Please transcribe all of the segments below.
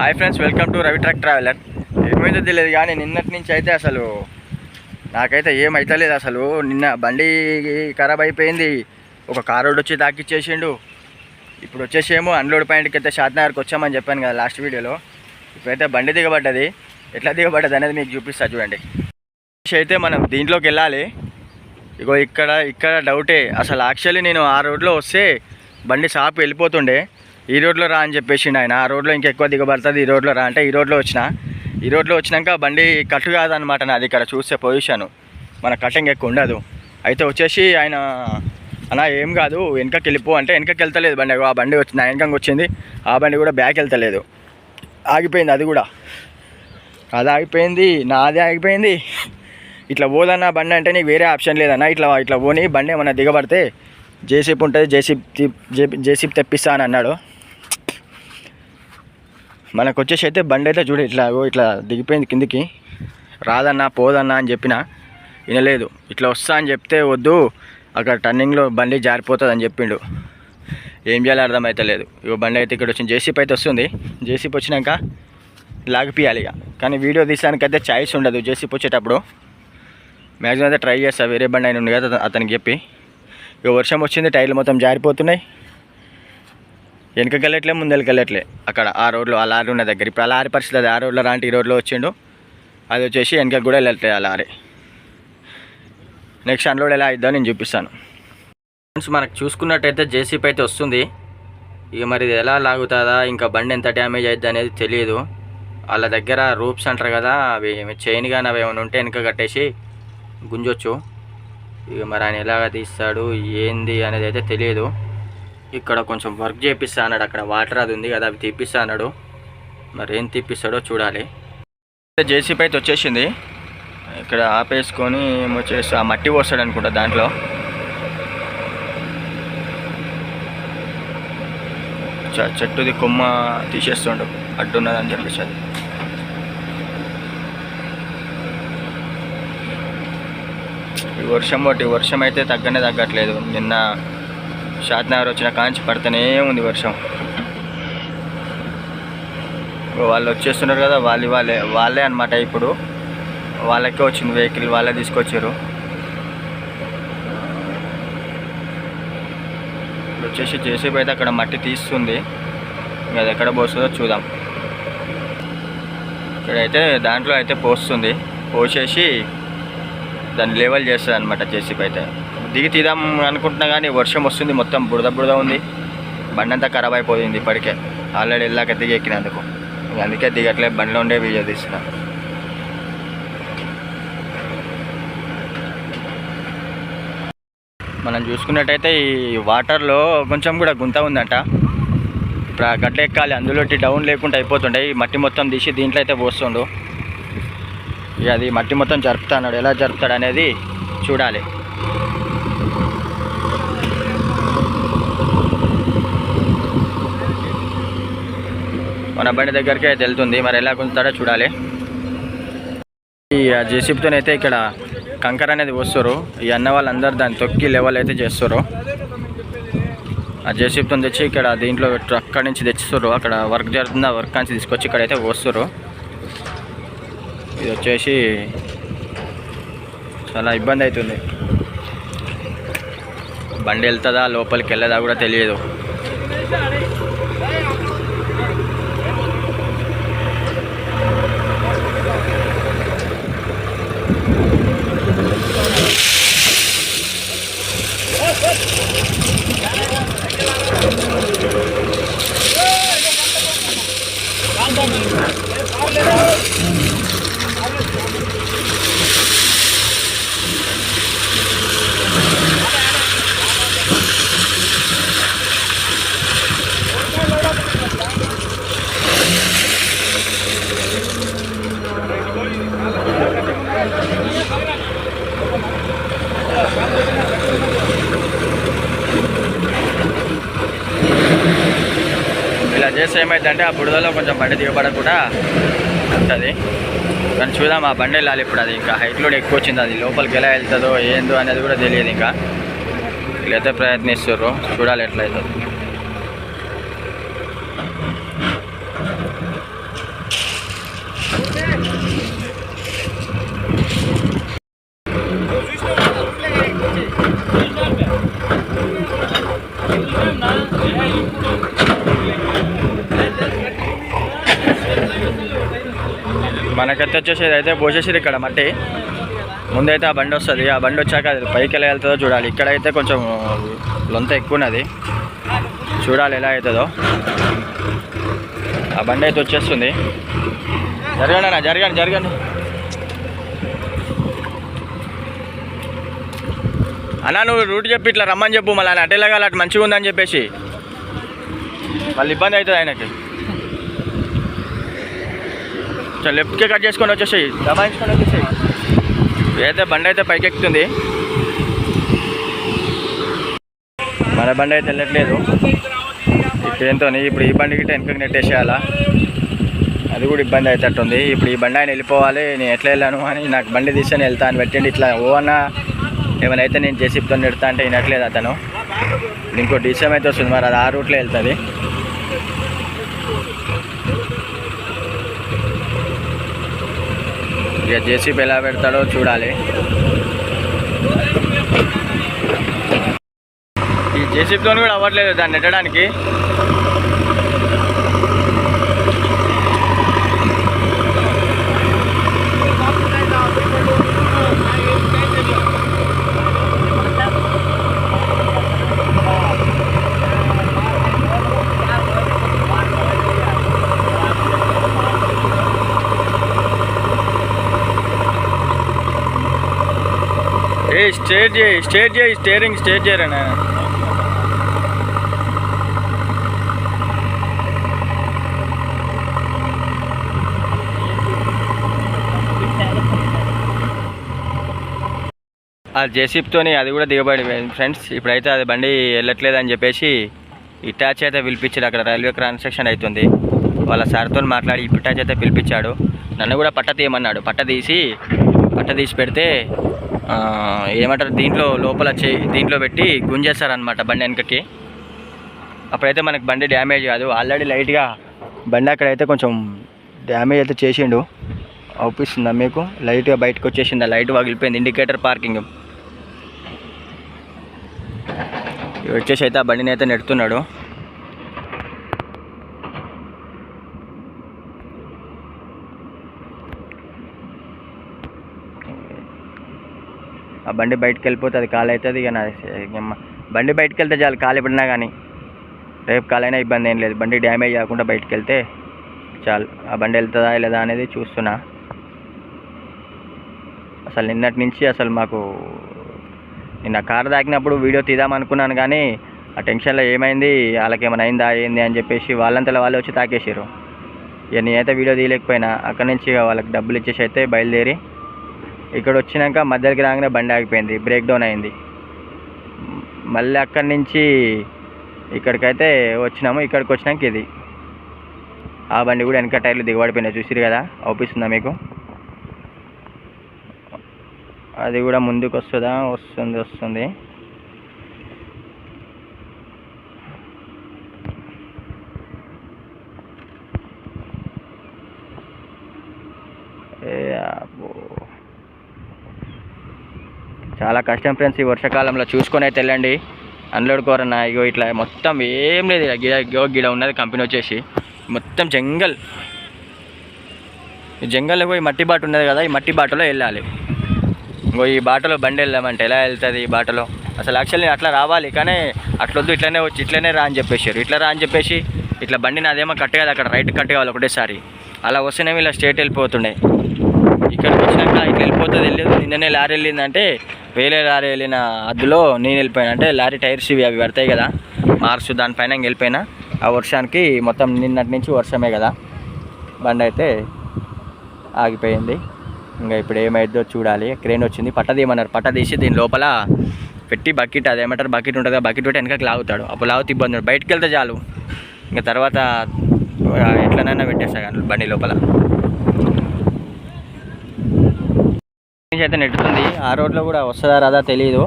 Hi friends welcome to Ravi truck traveller. ఏమైతే తెలియదు కానీ నిన్నటి నుంచి అయితే అసలు నాకైతే ఏమైతలేదు అసలు. నిన్న బండి ఖరాబ్ అయిపోయింది. ఒక కారోడు వచ్చి తాకిచ్చేసిండు. ఇప్పుడు వచ్చేసేమో అన్లోడ్ పాయింట్కి అయితే షాద్నగర్కి వచ్చామని చెప్పాను కదా లాస్ట్ వీడియోలో ఇప్పుడైతే బండి దిగబడ్డది. ఎట్లా దిగబడ్డది అనేది మీకు చూపిస్తా చూడండి. అయితే మనం దీంట్లోకి వెళ్ళాలి. ఇగో ఇక్కడ ఇక్కడ డౌటే అసలు యాక్చువల్లీ నేను ఆ రోడ్లో వస్తే బండి షాప్ వెళ్ళిపోతుండే. ఈ రోడ్లో రా అని చెప్పేసిండు ఆయన. ఆ రోడ్లో ఇంకా ఎక్కువ దిగబడుతుంది ఈ రోడ్లో రా అంటే ఈ రోడ్లో వచ్చిన. ఈ రోడ్లో వచ్చినాక బండి కట్టు కాదనమాట నాది ఇక్కడ చూసే పొజిషను. మన కటింగ్ ఎక్కువ ఉండదు. అయితే వచ్చేసి ఆయన అన్న ఏం కాదు వెనకకి వెళ్ళిపో. అంటే వెనకకి వెళ్తలేదు బండి. ఆ బండి వచ్చి నా వెనకంగా వచ్చింది. ఆ బండి కూడా బ్యాక్ వెళ్తలేదు. ఆగిపోయింది అది కూడా. అది ఆగిపోయింది నాది ఆగిపోయింది. ఇట్లా పోదన్న బండి అంటే నీకు వేరే ఆప్షన్ లేదన్న. ఇట్లా ఇట్లా పోని బండి ఏమన్నా దిగబడితే జేసీపీ ఉంటుంది జేసీపీ జేసీపీ తెప్పిస్తా అని అన్నాడు. మనకు వచ్చేసి అయితే బండి అయితే చూడు ఇట్లా ఓ ఇట్లా దిగిపోయింది కిందికి. రాదన్నా పోదన్నా అని చెప్పిన వినలేదు. ఇట్లా వస్తా అని చెప్తే వద్దు అక్కడ టర్నింగ్లో బండి జారిపోతుంది అని చెప్పిండు. ఏం చేయాలో అర్థమవుతలేదు ఇగో బండి అయితే ఇక్కడ వచ్చింది. జేసీపీ అయితే వస్తుంది. జేసీపీ వచ్చినాక లాగిపియాలి ఇక కానీ వీడియో తీసానికైతే అయితే ఛాయిస్ ఉండదు జేసీపీ వచ్చేటప్పుడు. మ్యాక్సిమం అయితే ట్రై చేస్తా. వేరే బండి ఆయన ఉంది కదా అతనికి చెప్పి. ఇక వర్షం వచ్చింది టైర్లు మొత్తం జారిపోతున్నాయి. వెనకకెళ్ళట్లే ముందరికెళ్ళట్లే అక్కడ ఆ రోడ్లో ఆ లారీ ఉన్న దగ్గర. ఇప్పుడు ఆ లారీ పరిస్థితి అది. ఆ రోడ్లో రాంటి ఈ రోడ్లో వచ్చిండు. అది వచ్చేసి వెనకకి కూడా వెళ్ళట్లేదు ఆ లారీ. నెక్స్ట్ అన్లోడ్ ఎలా అయిద్దో నేను చూపిస్తాను. ఫ్రెండ్స్ మనకు చూసుకున్నట్టయితే జేసీపీ అయితే వస్తుంది. ఇక మరి ఇది ఎలా లాగుతుందా? ఇంకా బండి ఎంత డ్యామేజ్ అయిద్ది అనేది తెలియదు. వాళ్ళ దగ్గర రూప్స్ అంటారు కదా అవి చైన్ కానీ అవి ఏమైనా ఉంటే వెనక కట్టేసి గుంజొచ్చు. ఇక మరి ఆయన ఎలాగ తీస్తాడు ఏంది అనేది అయితే తెలియదు. ఇక్కడ కొంచెం వర్క్ చేపిస్తా అన్నాడు. అక్కడ వాటర్ అది ఉంది కదా అవి తీపిస్తా అన్నాడు. మరి ఏం తీపిస్తాడో చూడాలి. జేసీపీ అయితే వచ్చేసింది. ఇక్కడ ఆపేసుకొని వచ్చేసి ఆ మట్టి పోస్తాడు అనుకుంటా దాంట్లో. చ- చెట్టుది కొమ్మ తీసేస్తుండు. అడ్డున్నదని చెప్పేసి అది. ఈ వర్షం బట్టి వర్షం అయితే తగ్గనే తగ్గట్లేదు. నిన్న షాద్నగర్ వచ్చిన కాంచి పడుతూనే ఉంది వర్షం. వాళ్ళు వచ్చేస్తున్నారు కదా వాళ్ళు వాళ్ళే వాళ్ళే అనమాట ఇప్పుడు. వాళ్ళకే వచ్చింది వెహికల్ వాళ్ళే తీసుకొచ్చారు. ఇప్పుడు వచ్చేసి జేసీబీ అయితే అక్కడ మట్టి తీస్తుంది. ఇంకా అది ఎక్కడ పోస్తుందో చూద్దాం. ఇక్కడైతే దాంట్లో అయితే పోస్తుంది. పోసేసి దాన్ని లెవెల్ చేస్తుంది అనమాట జేసీబీ అయితే. దిగి తీద్దాం అనుకుంటున్నా కానీ వర్షం వస్తుంది మొత్తం బురద బురద ఉంది. బండి అంతా ఖరాబ్ అయిపోయింది ఇప్పటికే. ఆల్రెడీ వెళ్ళాక దిగి ఎక్కినందుకు. అందుకే దిగట్లే బండిలో ఉండే వీడియో తీసిన మనం చూసుకున్నట్టయితే ఈ వాటర్లో కొంచెం కూడా గుంత ఉందంట. ఇప్పుడు ఆ గడ్డ ఎక్కాలి అందులో డౌన్ లేకుండా అయిపోతుండే. ఈ మట్టి మొత్తం తీసి దీంట్లో అయితే పోస్తుండు. ఇక అది మట్టి మొత్తం జరుపుతాడు ఎలా జరుపుతాడు అనేది చూడాలి. మన బండి దగ్గరికి అయితే వెళ్తుంది. మరి ఎలా గుంజుతాడో చూడాలి. ఈ జేసీబీతోనైతే ఇక్కడ కంకర అనేది వస్తారు ఈ అన్న వాళ్ళందరూ దాన్ని తొక్కి లెవెల్ అయితే చేస్తారు ఆ జేసీబీతో తెచ్చి ఇక్కడ దీంట్లో అక్కడి నుంచి తెచ్చిస్తారు అక్కడ వర్క్ జరుగుతుంది. ఆ వర్క్ నుంచి తీసుకొచ్చి ఇక్కడైతే వస్తారు ఇది వచ్చేసి చాలా ఇబ్బంది అవుతుంది. బండి వెళ్తుందా లోపలికి వెళ్ళదా కూడా తెలియదు. ఇలా చేస్తే ఏమైందంటే ఆ బుడదలో కొంచెం బండి దిగబడకుండా ఉంటుంది. కానీ చూద్దాం ఆ బండి వెళ్ళాలి ఇప్పుడు అది. ఇంకా హైట్ లోడ్ ఎక్కువ వచ్చింది అది. లోపలికి ఎలా వెళ్తుందో ఏందో అనేది కూడా తెలియదు ఇంకా. వీళ్ళైతే ప్రయత్నిస్తారు చూడాలి ఎట్లయితే అవుతుంది మనకైతే వచ్చేసేది అయితే పోసేసారు ఇక్కడ మట్టి. ముందైతే ఆ బండి వస్తుంది. ఆ బండి వచ్చాక అది పైకి ఎలా వెళ్తుందో చూడాలి. ఇక్కడైతే కొంచెం లొంత ఎక్కువ ఉన్నది చూడాలి ఎలా అవుతుందో. ఆ బండి అయితే వచ్చేస్తుంది. జరగండి అన్న జరగండి జరగండి. అన్న నువ్వు రూట్ చెప్పి ఇట్లా రమ్మని చెప్పు. మళ్ళీ అటు వెళ్ళగాలి అటు మంచిగా ఉందని చెప్పేసి. మళ్ళీ ఇబ్బంది అవుతుంది ఆయనకి. లెఫ్ట్కే కట్ చేసుకొని వచ్చేసాయి దబాయించుకొని వచ్చేసాయి. అయితే బండి అయితే పైకి ఎక్కుతుంది మన బండి అయితే వెళ్ళట్లేదు. ఇప్పుడేంతో ఇప్పుడు ఈ బండికి వెనకకి నెట్టేసేయాలా అది కూడా ఇబ్బంది అవుతట్టుంది ఇప్పుడు ఈ బండి ఆయన వెళ్ళిపోవాలి నేను ఎట్లా వెళ్ళాను అని నాకు బండి తీసుకొని వెళ్తా అని పెట్టండి. ఇట్లా ఓ అన్న ఏమైనా అయితే నేను జేసీప్తో నెడతా అంటే వినట్లేదు అతను. ఇంకో డిసెమ్ అయితే వస్తుంది మరి అది ఆ రూట్లో వెళ్తుంది. ఇక జేసీపీ ఎలా పెడతాడో చూడాలి. ఈ జేసీపీతో కూడా అవ్వట్లేదు దాన్ని నెట్టడానికి. ఏ స్టేట్ చేయి స్టేట్ చేయి స్టేరింగ్ స్టేట్ చేయరనా ఆ జేసీప్తోని అది కూడా దిగబడి ఫ్రెండ్స్ ఇప్పుడైతే అది బండి వెళ్ళట్లేదు అని చెప్పేసి ఇటాచ్ అయితే పిలిపించాడు. అక్కడ రైల్వే కన్స్ట్రక్షన్ అవుతుంది. వాళ్ళ సార్తో మాట్లాడి ఇటాచ్ అయితే పిలిపించాడు. నన్ను కూడా పట్ట తీయమన్నాడు. పట్ట తీసి పట్ట తీసి పెడితే ఏమంటారు దీంట్లో లోపల చే దీంట్లో పెట్టి గుంజేస్తారనమాట బండి వెనకకి. అప్పుడైతే మనకి బండి డ్యామేజ్ కాదు. ఆల్రెడీ లైట్గా బండి అక్కడైతే కొంచెం డ్యామేజ్ అయితే చేసిండు. అవుపిస్తుందా మీకు? లైట్గా బయటకు వచ్చేసింది? ఆ లైట్ పగిలిపోయింది ఇండికేటర్ పార్కింగ్. వచ్చేసి అయితే ఆ బండిని అయితే నెడుతున్నాడు. ఆ బండి బయటకు వెళ్ళిపోతే అది ఖాళీ అవుతుంది ఇక నా బండి బయటకు వెళ్తే చాలు ఖాళీ పడినా కానీ రేపు కాలైనా ఇబ్బంది ఏం లేదు. బండి డ్యామేజ్ కాకుండా బయటకు వెళ్తే చాలు. ఆ బండి వెళ్తుందా లేదా అనేది చూస్తున్నా. అసలు నిన్నటి నుంచి అసలు మాకు నిన్న కారు తాకినప్పుడు వీడియో తీద్దాం అనుకున్నాను కానీ ఆ టెన్షన్లో ఏమైంది వాళ్ళకి ఏమైనా అయిందా ఏంది అని చెప్పేసి వాళ్ళంతలో వాళ్ళు వచ్చి తాకేసారు ఇక నేనైతే వీడియో తీయలేకపోయినా. అక్కడి నుంచి వాళ్ళకి డబ్బులు ఇచ్చేసి అయితే బయలుదేరి ఇక్కడ వచ్చినాక మధ్యలోకి రాగానే బండి ఆగిపోయింది బ్రేక్ డౌన్ అయింది. మళ్ళీ అక్కడి నుంచి ఇక్కడికైతే వచ్చినాము ఇక్కడికి వచ్చినాక ఇది. ఆ బండి కూడా వెనక టైర్లు దిగబడిపోయినాయి చూసిరు కదా? అవుపిస్తుందా మీకు? అది కూడా ముందుకు వస్తుందా వస్తుంది వస్తుంది ఏ అబ్బో. చాలా కష్టం ఫ్రెండ్స్ ఈ వర్షాకాలంలో చూసుకొని అయితే వెళ్ళండి. అన్లోడ్ కోరన్న ఇగో ఇట్లా మొత్తం ఏం లేదు గిడ గిడ ఉన్నది కంపెనీ వచ్చేసి. మొత్తం జంగల్. ఈ జంగల్లో పోయి మట్టి బాట ఉన్నది కదా ఈ మట్టి బాటలో వెళ్ళాలి. ఇంకో ఈ బాటలో బండి వెళ్ళామంటే ఎలా వెళ్తుంది ఈ బాటలో? అసలు యాక్చువల్లీ అట్లా రావాలి కానీ అట్లొద్దు ఇట్లనే వచ్చి ఇట్లనే రా అని చెప్పేసారు ఇట్లా రా అని చెప్పేసి ఇట్లా బండి నాదేమో కట్ కాదు అక్కడ రైట్ కట్ కావాలి ఒకటేసారి. అలా వస్తేనేమో ఇలా స్ట్రేట్ వెళ్ళిపోతుండే. ఇక్కడికి వచ్చినాక ఇట్లా వెళ్ళిపోతుంది వెళ్ళేది. నిన్ననే లారీ వెళ్ళిందంటే వేరే లారీ వెళ్ళిన అద్దులో నేను వెళ్ళిపోయాను. అంటే లారీ టైర్స్ ఇవి అవి పడతాయి కదా మార్క్స్ దానిపైన వెళ్ళిపోయినా. ఆ వర్షానికి మొత్తం నిన్నటి నుంచి వర్షమే కదా. బండి అయితే ఆగిపోయింది. ఇంకా ఇప్పుడు ఏమైందో చూడాలి. క్రేన్ వచ్చింది. పట్ట తీయమన్నారు. పట్ట తీసి దీని లోపల పెట్టి బకెట్ అది ఏమంటారు? బకెట్ ఉంటుంది కదా బకెట్ పెట్టి వెనకకి లాగుతాడు. అప్పుడు లాగుతూ ఇబ్బంది ఉండదు. వెళ్తే చాలు. ఇంకా తర్వాత ఎట్లనైనా పెట్టేస్తా కానీ బండి లోపల. నుంచి అయితే నెట్టుతుంది. ఆ రోడ్లో కూడా వస్తుందా రాదా తెలియదు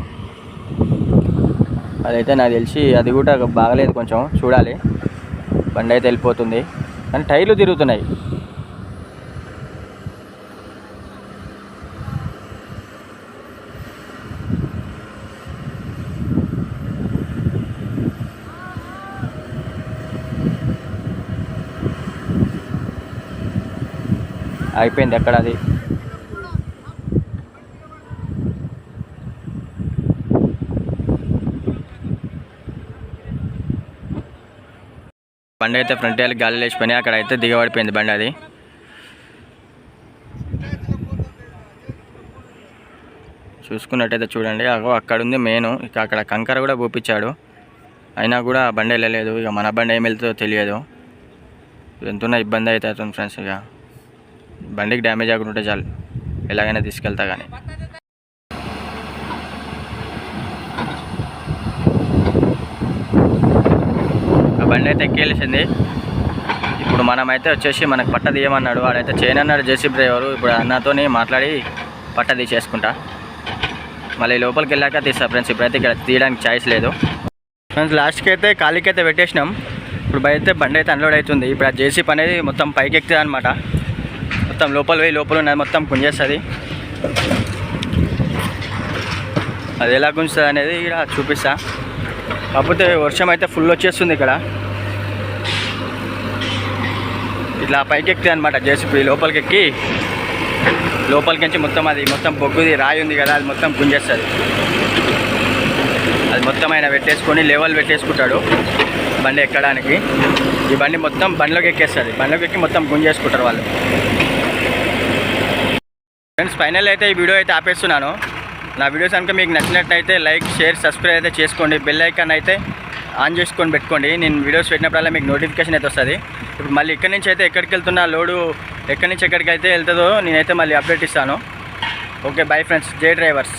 అదైతే నాకు తెలిసి అది కూడా బాగలేదు కొంచెం చూడాలి. బండి అయితే వెళ్ళిపోతుంది. కానీ టైర్లు తిరుగుతున్నాయి. అయిపోయింది ఎక్కడ అది? బండి అయితే ఫ్రంట్ వేలకి గాలి లేచిపోయినాయి అక్కడ అయితే దిగబడిపోయింది బండి అది. చూసుకున్నట్టయితే చూడండి అక్కడ ఉంది మెయిన్ ఇక అక్కడ కంకర కూడా పోపించాడు. అయినా కూడా ఆ బండి వెళ్ళలేదు ఇక మన బండి ఏం వెళ్తుందో తెలియదు. ఎంతున్నా ఇబ్బంది అయితే అవుతుంది ఫ్రెండ్స్ ఇక బండికి డ్యామేజ్ అవ్వకుంటే చాలు ఎలాగైనా తీసుకెళ్తా కానీ బండి అయితే ఎక్కేసింది ఇప్పుడు మనమైతే వచ్చేసి మనకు పట్ట తీయమన్నాడు. వాడైతే చేయనన్నాడు జేసీ డ్రైవరు. ఇప్పుడు అన్నతోని మాట్లాడి పట్ట తీసేసుకుంటా. మళ్ళీ లోపలికి వెళ్ళాక తీస్తా ఫ్రెండ్స్. ఇప్పుడైతే ఇక్కడ తీయడానికి ఛాయిస్ లేదు. ఫ్రెండ్స్ లాస్ట్కి అయితే ఖాళీకి అయితే పెట్టేసినాం. ఇప్పుడు బయట అయితే బండి అయితే అన్లోడ్ అవుతుంది. ఇప్పుడు ఆ జేసీప్ అనేది మొత్తం పైకి ఎక్కుతుంది అనమాట మొత్తం లోపల పోయి లోపల ఉన్నది మొత్తం గుంజేస్తుంది అది ఎలా గుంజుతుంది అనేది ఇక్కడ చూపిస్తా. కాకపోతే వర్షం అయితే ఫుల్ వచ్చేస్తుంది ఇక్కడ. ఇట్లా పైకి ఎక్కుతుంది అనమాట జేసీపీ లోపలికి ఎక్కి లోపలికి నుంచి మొత్తం అది మొత్తం బొగ్గుది రాయి ఉంది కదా అది మొత్తం గుంజేస్తుంది. అది మొత్తం ఆయన పెట్టేసుకొని లెవెల్ పెట్టేసుకుంటాడు బండి ఎక్కడానికి. ఈ బండి మొత్తం బండిలోకి ఎక్కేస్తుంది బండిలోకి ఎక్కి మొత్తం గుంజేసుకుంటారు వాళ్ళు. ఫ్రెండ్స్ ఫైనల్ అయితే ఈ వీడియో అయితే ఆపేస్తున్నాను. నా వీడియోస్ కనుక మీకు నచ్చినట్టయితే లైక్ షేర్ సబ్స్క్రైబ్ అయితే చేసుకోండి. బెల్ ఐకాన్ అయితే ఆన్ చేసుకొని పెట్టుకోండి. నేను వీడియోస్ పెట్టినప్పుడల్లా మీకు నోటిఫికేషన్ అయితే వస్తుంది. ఇప్పుడు మళ్ళీ ఇక్కడి నుంచి అయితే ఎక్కడికి వెళ్తున్నా లోడు ఎక్కడి నుంచి ఎక్కడికి అయితే వెళ్తుందో నేనైతే మళ్ళీ అప్డేట్ ఇస్తాను. Okay bye friends J drivers.